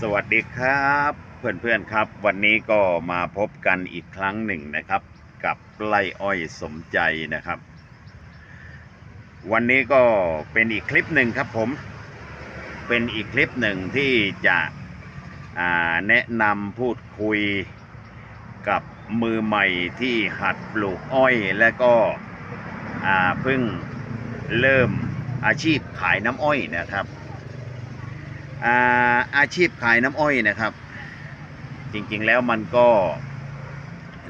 สวัสดีครับเพื่อนๆครับ วันนี้ก็มาพบกันอีกครั้งหนึ่งนะครับ กับไล่อ้อยสมใจนะครับ วันนี้ก็เป็นอีกคลิปหนึ่งครับผมเป็นอีกคลิปหนึ่งที่จะแนะนำพูดคุยกับมือใหม่ที่หัดปลูกอ้อยและก็เพิ่งเริ่มอาชีพขายน้ำอ้อยนะครับ อาอาชีพขายน้ำอ้อยนะครับ จริงๆแล้วมันก็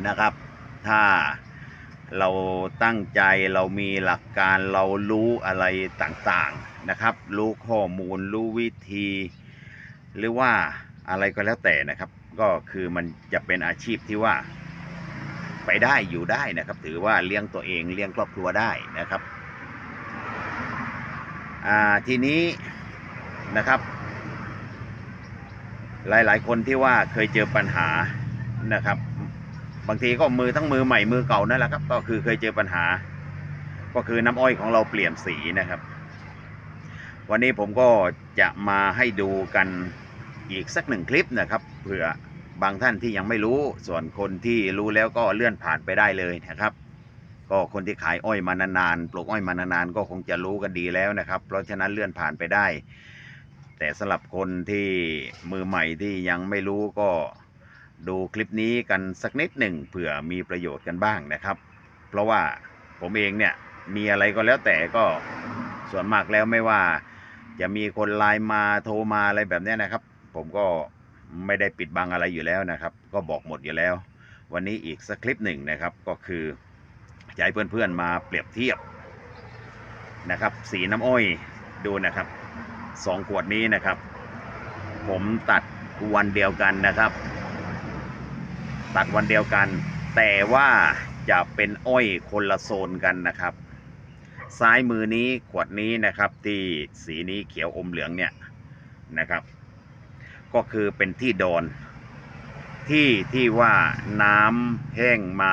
นะครับ ถ้าเราตั้งใจเรามีหลักการเรารู้อะไรต่างๆนะครับ รู้ข้อมูลรู้วิธี หรือว่าอะไรก็แล้วแต่นะครับ ก็คือมันจะเป็นอาชีพที่ว่าไปได้อยู่ได้นะครับ ถือว่าเลี้ยงตัวเองเลี้ยงครอบครัวได้นะครับทีนี้นะครับ หลาย ๆ คนที่ว่าเคยเจอปัญหานะครับ บางทีก็มือทั้งมือใหม่มือเก่านั่นแหละครับ ก็คือเคยเจอปัญหา ก็คือน้ำอ้อยของเราเปลี่ยนสีนะครับ วันนี้ผมก็จะมาให้ดูกันอีกสักหนึ่งคลิปนะครับเผื่อบางท่านที่ยังไม่รู้ ส่วนคนที่รู้แล้วก็เลื่อนผ่านไปได้เลยนะครับ ก็คนที่ขายอ้อยมานานๆปลูกอ้อยมานานๆก็คงจะรู้กันดีแล้วนะครับ เพราะฉะนั้นเลื่อนผ่านไปได้ แต่สำหรับคนที่มือใหม่ที่ยังไม่รู้ก็ดูคลิปนี้กันสักนิดหนึ่งเผื่อมีประโยชน์กันบ้างนะครับ เพราะว่าผมเองเนี่ยมีอะไรก็แล้วแต่ก็ส่วนมากแล้วไม่ว่า จะมีคนไลน์มาโทรมาอะไรแบบนี้นะครับ ผมก็ไม่ได้ปิดบังอะไรอยู่แล้วนะครับ ก็บอกหมดอยู่แล้ว วันนี้อีกสักคลิปหนึ่งนะครับก็คือจะให้เพื่อนๆมาเปรียบเทียบนะครับ สีน้ำอ้อยดูนะครับ สองขวดนี้นะครับ ผมตัดวันเดียวกันนะครับ ตัดวันเดียวกัน แต่ว่าจะเป็นอ้อยคนละโซนกันนะครับ ซ้ายมือนี้ขวดนี้นะครับ ที่สีนี้เขียวอมเหลืองเนี่ยนะครับ ก็คือเป็นที่ดอนที่ที่ว่าน้ำแห้งมา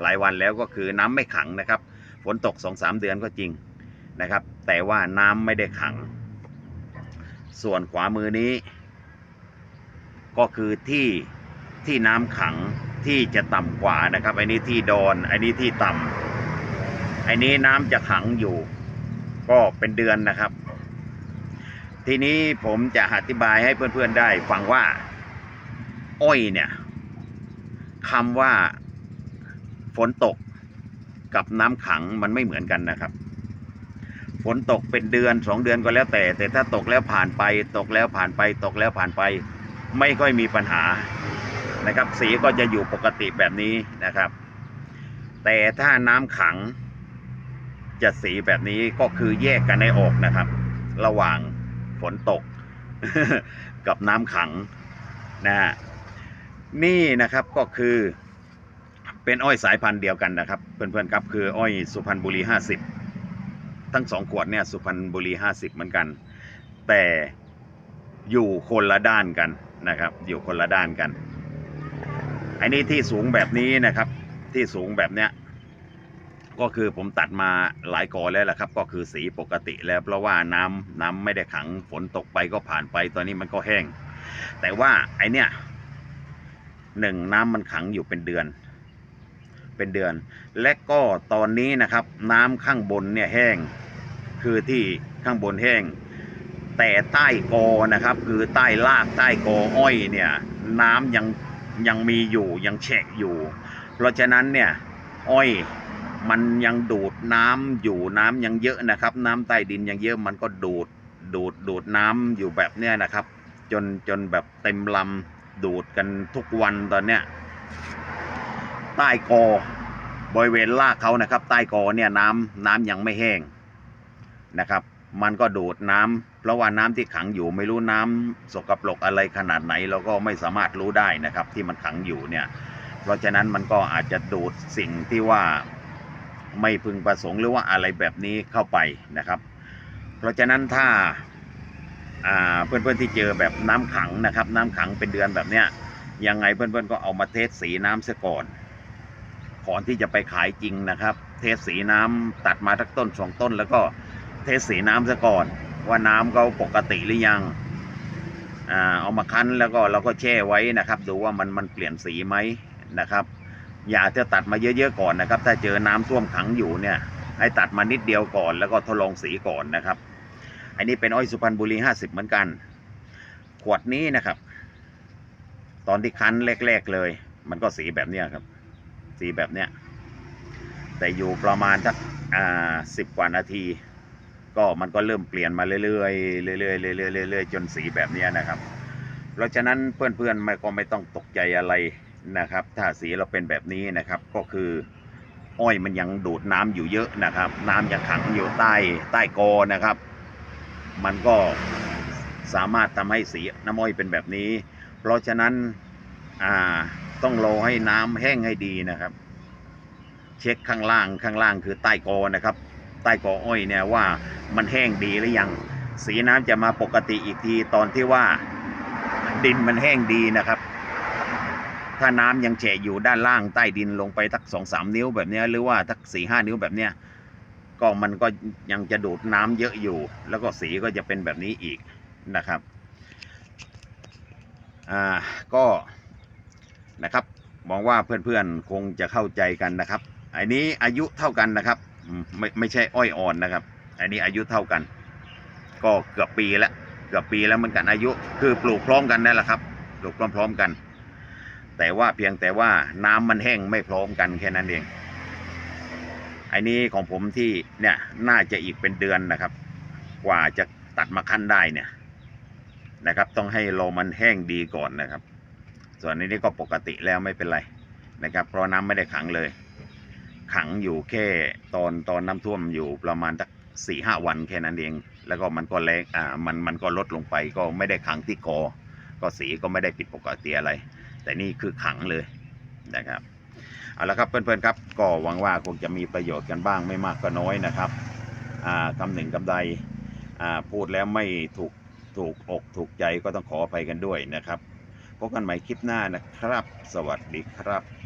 หลายวันแล้วก็คือน้ำไม่ขังนะครับ ฝนตกสองสามเดือนก็จริงนะครับ แต่ว่าน้ำไม่ได้ขัง ส่วนขวามือนี้ ก็คือที่ที่น้ำขังที่จะต่ำกว่านะครับไอ้นี้ที่ดอนไอ้นี้ที่ต่ำไอ้นี้น้ำจะขังอยู่ ก็เป็นเดือนนะครับ ทีนี้ผมจะอธิบายให้เพื่อนๆได้ฟังว่า อ้อยเนี่ยคำว่าฝนตกกับน้ำขังมันไม่เหมือนกันนะครับ ฝนตกเป็นเดือนสองเดือนก็แล้วแต่ แต่ถ้าตกแล้วผ่านไป ตกแล้วผ่านไป ตกแล้วผ่านไป ไม่ค่อยมีปัญหานะครับ สีก็จะอยู่ปกติแบบนี้นะครับ แต่ถ้าน้ำขัง จะสีแบบนี้ก็คือแยกกันให้ออกนะครับ ระหว่างฝนตก กับน้ำขังนะฮะนี่นะครับก็คือเป็นอ้อยสายพันธุ์เดียวกันนะครับ เพื่อนๆครับคืออ้อยสุพรรณบุรีห้าสิบ ทั้งสองขวดเนี่ยสุพรรณบุรีห้าสิบเหมือนกัน แต่อยู่คนละด้านกันนะครับ อยู่คนละด้านกันไอ้นี่ที่สูงแบบนี้นะครับ ที่สูงแบบเนี้ยก็คือผมตัดมาหลายกอแล้วแหละครับ ก็คือสีปกติแล้วเพราะว่าน้ำน้ำไม่ได้ขังฝนตกไปก็ผ่านไปตอนนี้มันก็แห้ง แต่ว่าไอเนี้ยหนึ่งน้ำมันขังอยู่เป็นเดือน เป็นเดือน และก็ตอนนี้นะครับ น้ำข้างบนเนี่ยแห้ง คือที่ข้างบนแห้ง แต่ใต้กอนะครับ คือใต้รากใต้กออ้อยเนี่ยน้ำยังยังมีอยู่ยังแฉะอยู่ เพราะฉะนั้นเนี่ยอ้อยมันยังดูดน้ำอยู่น้ำยังเยอะนะครับ น้ำใต้ดินยังเยอะมันก็ดูดดูดดูดน้ำอยู่แบบเนี้ยนะครับ จนจนแบบเต็มลำดูดกันทุกวันตอนเนี้ยใต้กอบริเวณรากเขานะครับ ใต้กอเนี่ยน้ำน้ำยังไม่แห้ง นะครับ มันก็ดูดน้ำเพราะว่าน้ำที่ขังอยู่ไม่รู้น้ำสกปรกอะไรขนาดไหน เราก็ไม่สามารถรู้ได้นะครับ ที่มันขังอยู่เนี่ย เพราะฉะนั้นมันก็อาจจะดูดสิ่งที่ว่าไม่พึงประสงค์หรือว่าอะไรแบบนี้เข้าไปนะครับ เพราะฉะนั้นถ้าอ่าเพื่อนๆที่เจอแบบน้ำขังนะครับ น้ำขังเป็นเดือนแบบเนี้ยยังไงเพื่อนๆก็เอามาเทสสีน้ำซะก่อนก่อนที่จะไปขายจริงนะครับ เทสสีน้ำตัดมาทักต้นสองต้น แล้วก็ เทสสีน้ำซะก่อน ว่าน้ำเขาปกติหรือยังเอามาคั้นแล้วก็เราก็แช่ไว้นะครับ ดูว่ามันมันเปลี่ยนสีไหมนะครับ อย่าจะตัดมาเยอะๆก่อนนะครับ ถ้าเจอน้ำท่วมขังอยู่เนี่ย ให้ตัดมานิดเดียวก่อน แล้วก็ทดลองสีก่อนนะครับ อันนี้เป็นอ้อยสุพรรณบุรีห้าสิบเหมือนกัน ขวดนี้นะครับ ตอนที่คั้นแรก ๆเลย มันก็สีแบบเนี้ยครับ สีแบบเนี้ยแต่อยู่ประมาณสักอ่าสิบกว่านาที ก็มันก็เริ่มเปลี่ยนมาเรื่อยๆเรื่อยๆเรื่อยๆเรื่อยๆจนสีแบบนี้นะครับ เพราะฉะนั้นเพื่อนๆไม่ก็ไม่ต้องตกใจอะไรนะครับ ถ้าสีเราเป็นแบบนี้นะครับก็คืออ้อยมันยังดูดน้ำอยู่เยอะนะครับ น้ำยังขังอยู่ใต้ใต้กอนะครับ มันก็สามารถทำให้สีน้ำอ้อยเป็นแบบนี้ เพราะฉะนั้นอ่าต้องรอให้น้ำแห้งให้ดีนะครับ เช็คข้างล่างข้างล่างคือใต้กอนะครับ ใต้กออ้อยเนี่ยว่ามันแห้งดีหรือยัง สีน้ำจะมาปกติอีกทีตอนที่ว่าดินมันแห้งดีนะครับ ถ้าน้ำยังแฉะอยู่ด้านล่างใต้ดินลงไปทักสองสามนิ้วแบบนี้หรือว่าทักสี่ห้านิ้วแบบเนี้ยก็มันก็ยังจะดูดน้ำเยอะอยู่ แล้วก็สีก็จะเป็นแบบนี้อีกนะครับอ่าก็นะครับมองว่าเพื่อนๆคงจะเข้าใจกันนะครับอันนี้อายุเท่ากันนะครับ ไม่ไม่ใช่อ้อยอ่อนนะครับ อันนี้อายุเท่ากัน ก็เกือบปีแล้วเกือบปีแล้วเหมือนกันอายุ คือปลูกพร้อมกันนั่นแหละครับปลูกพร้อมๆกัน แต่ว่าเพียงแต่ว่าน้ำมันแห้งไม่พร้อมกันแค่นั้นเองอันนี้ของผมที่เนี่ยน่าจะอีกเป็นเดือนนะครับ กว่าจะตัดมาคั้นได้เนี่ยนะครับ ต้องให้โลมันแห้งดีก่อนนะครับ ส่วนนนี้ก็ปกติแล้วไม่เป็นไรนะครับ เพราะน้ำไม่ได้ขังเลย ขังอยู่แค่ตอนตอนน้ำท่วมอยู่ประมาณสักสี่ห้าวันแค่นั้นเอง แล้วก็มันก็แรงอ่ามันมันก็ลดลงไปก็ไม่ได้ขังที่กอก็สีก็ไม่ได้ผิดปกติอะไร แต่นี่คือขังเลยนะครับเอาละครับเพื่อนๆครับ ก็หวังว่าคงจะมีประโยชน์กันบ้างไม่มากก็น้อยนะครับอ่าคำหนึ่งคำใดอ่าพูดแล้วไม่ถูกถูกอกถูกใจก็ต้องขออภัยกันด้วยนะครับพบกันใหม่คลิปหน้านะครับ สวัสดีครับ